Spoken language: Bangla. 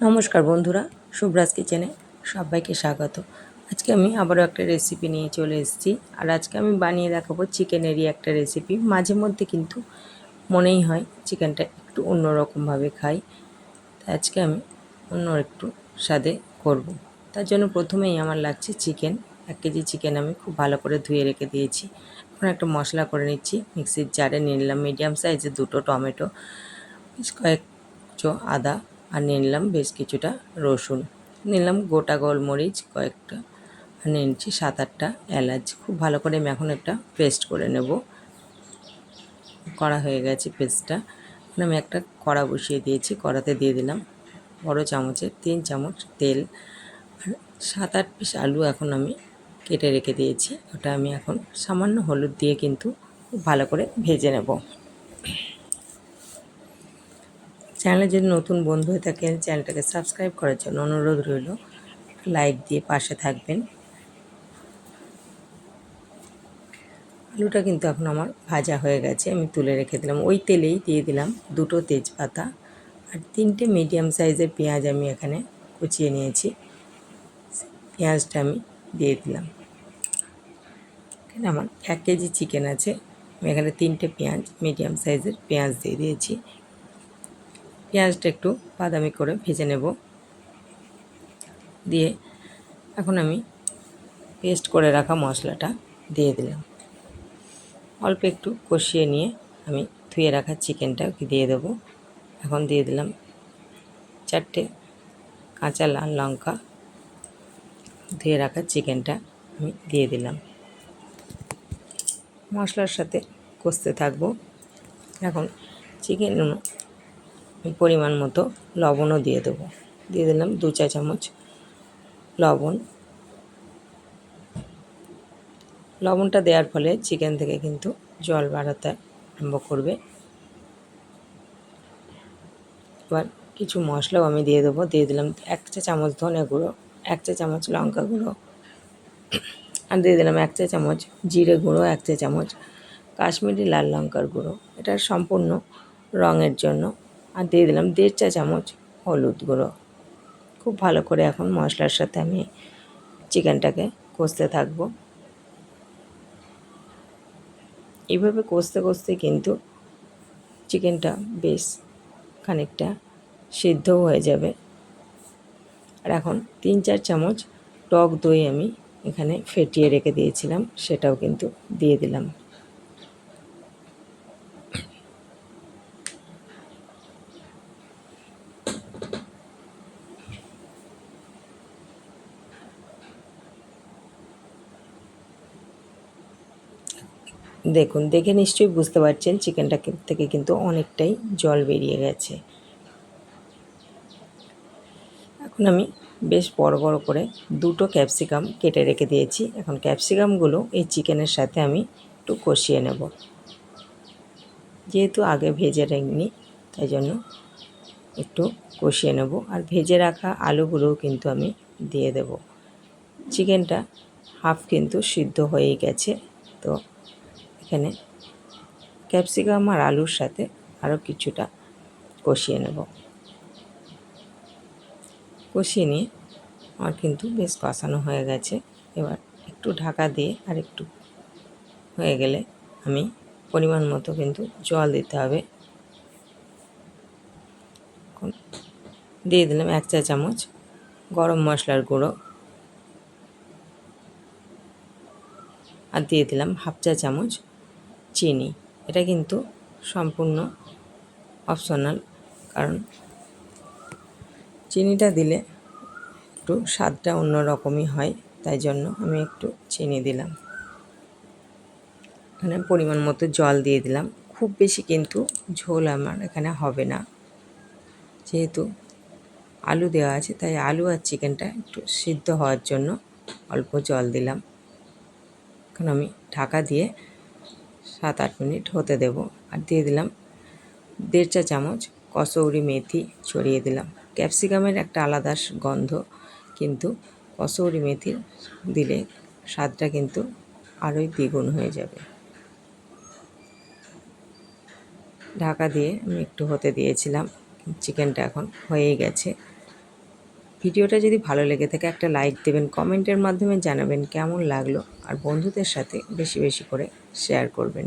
নমস্কার বন্ধুরা শুভ্রাজ কিচেনে সবাইকে স্বাগত। আজকে আমি আবারও একটা রেসিপি নিয়ে চলে এসেছি আর আজকে আমি বানিয়ে দেখাবো চিকেনেরই একটা রেসিপি মাঝে মধ্যে কিন্তু মনেই হয় চিকেনটা একটু অন্যরকমভাবে খাই। তাই আজকে আমি অন্য একটু স্বাদে করব। তার জন্য প্রথমেই আমার লাগছে চিকেন। এক কেজি চিকেন আমি খুব ভালো করে ধুয়ে রেখে দিয়েছি। এখন একটা মশলা করে নিচ্ছি। মিক্সির জারে নিয়ে নিলাম। মিডিয়াম সাইজের দুটো টমেটো, বেশ কয়েক আদা আর নিয়ে নিলাম বেশ কিছুটা রসুন। নিলাম গোটা গোলমরিচ কয়েকটা আর নিয়ে নিচ্ছি সাত আটটা এলাচ। খুব ভালো করে আমি এখন একটা পেস্ট করে নেব। করা হয়ে গেছে পেস্টটা। এখন আমি একটা কড়া বসিয়ে দিয়েছি, কড়াতে দিয়ে দিলাম বড় চামচের তিন চামচ তেল। আর সাত আট পিস আলু এখন আমি কেটে রেখে দিয়েছি। ওটা আমি এখন সামান্য হলুদ দিয়ে কিন্তু ভালো করে ভেজে নেব। চ্যানেলে যদি নতুন বন্ধু হয়ে থাকেন, চ্যানেলটাকে সাবস্ক্রাইব করার জন্য অনুরোধ রইল। লাইক দিয়ে পাশে থাকবেন। আলুটা কিন্তু এখন আমার ভাজা হয়ে গেছে, আমি তুলে রেখে দিলাম। ওই তেলেই দিয়ে দিলাম দুটো তেজপাতা আর তিনটে মিডিয়াম সাইজের পেঁয়াজ আমি এখানে কুচিয়ে নিয়েছি। পেঁয়াজটা আমি দিয়ে দিলাম। এখানে আমার এক কেজি চিকেন আছে। আমি এখানে তিনটে পেঁয়াজ, মিডিয়াম সাইজের পেঁয়াজ দিয়ে দিয়েছি। পেঁয়াজটা একটু বাদামি করে ভেজে নেব। দিয়ে এখন আমি পেস্ট করে রাখা মশলাটা দিয়ে দিলাম। অল্প একটু কষিয়ে নিয়ে আমি ধুয়ে রাখা চিকেনটা দিয়ে দেব। এখন দিয়ে দিলাম চারটে কাঁচা লাল লঙ্কা। ধুয়ে রাখা চিকেনটা আমি দিয়ে দিলাম। মশলার সাথে কষতে থাকব। এখন চিকেন পরিমাণ মতো লবণও দিয়ে দেবো। দিয়ে দিলাম দু চা চামচ লবণ। লবণটা দেওয়ার ফলে চিকেন থেকে কিন্তু জল বাড়াতে আরম্ভ করবে। এবার কিছু মশলাও আমি দিয়ে দেবো। দিয়ে দিলাম এক চা চামচ ধনে গুঁড়ো, এক চা চামচ লঙ্কা গুঁড়ো আর দিয়ে দিলাম এক চা চামচ জিরে গুঁড়ো, এক চা চামচ কাশ্মীরি লাল লঙ্কার গুঁড়ো। এটা সম্পূর্ণ রঙের জন্য আর দিয়ে দিলাম দেড় চা চামচ হলুদ গুঁড়ো। খুব ভালো করে এখন মশলার সাথে আমি চিকেনটাকে কষতে থাকব। এইভাবে কষতে কষতে কিন্তু চিকেনটা বেশ খানিকটা সিদ্ধও হয়ে যাবে। আর এখন তিন চার চামচ টক দই আমি এখানে ফেটিয়ে রেখে দিয়েছিলাম, সেটাও কিন্তু দিয়ে দিলাম। দেখুন, দেখে নিশ্চয়ই বুঝতে পারছেন চিকেনটা থেকে কিন্তু অনেকটাই জল বেরিয়ে গেছে। এখন আমি বেশ বড় বড় করে দুটো ক্যাপসিকাম কেটে রেখে দিয়েছি। এখন ক্যাপসিকামগুলো এই চিকেনের সাথে আমি একটু কষিয়ে নেব। যেহেতু আগে ভেজে রেখনি, তাই জন্য একটু কষিয়ে নেব। আর ভেজে রাখা আলুগুলোও কিন্তু আমি দিয়ে দেব। চিকেনটা হাফ কিন্তু সিদ্ধ হয়েই গেছে, তো এখানে। ক্যাপসিকাম আর আলুর সাথে আরও কিছুটা কষিয়ে নেব। কষিয়ে নিয়ে আমার কিন্তু বেশ কষানো হয়ে গেছে। এবার একটু ঢাকা দিয়ে আর একটু হয়ে গেলে আমি পরিমাণ মতো কিন্তু জল দিতে হবে। দিয়ে দিলাম এক চা চামচ গরম মশলার গুঁড়ো। আর দিয়ে দিলাম হাফ চা চামচ চিনি। এটা কিন্তু সম্পূর্ণ অপশনাল, কারণ চিনিটা দিলে একটু স্বাদটা অন্য রকমই হয়, তাই জন্য আমি একটু চিনি দিলাম। এখানে পরিমাণ মতো জল দিয়ে দিলাম। খুব বেশি কিন্তু ঝোল আমার এখানে হবে না। যেহেতু আলু দেওয়া আছে, তাই আলু আর চিকেনটা একটু সিদ্ধ হওয়ার জন্য অল্প জল দিলাম। এখন আমি ঢাকা দিয়ে সাত আট মিনিট হতে দেব। আর দিয়ে দিলাম দেড় চা চামচ কসৌরি মেথি ছড়িয়ে দিলাম। ক্যাপসিকামের একটা আলাদা গন্ধ, কিন্তু কসৌরি মেথি দিলে স্বাদটা কিন্তু আরোই দ্বিগুণ হয়ে যাবে। ঢাকা দিয়ে আমি একটু হতে দিয়েছিলাম। চিকেনটা এখন হয়েই গেছে। ভিডিওটা যদি ভালো লেগে থাকে, একটা লাইক দেবেন কমেন্টের মাধ্যমে জানাবেন কেমন লাগল। আর বন্ধুদের সাথে বেশি বেশি করে শেয়ার করবেন।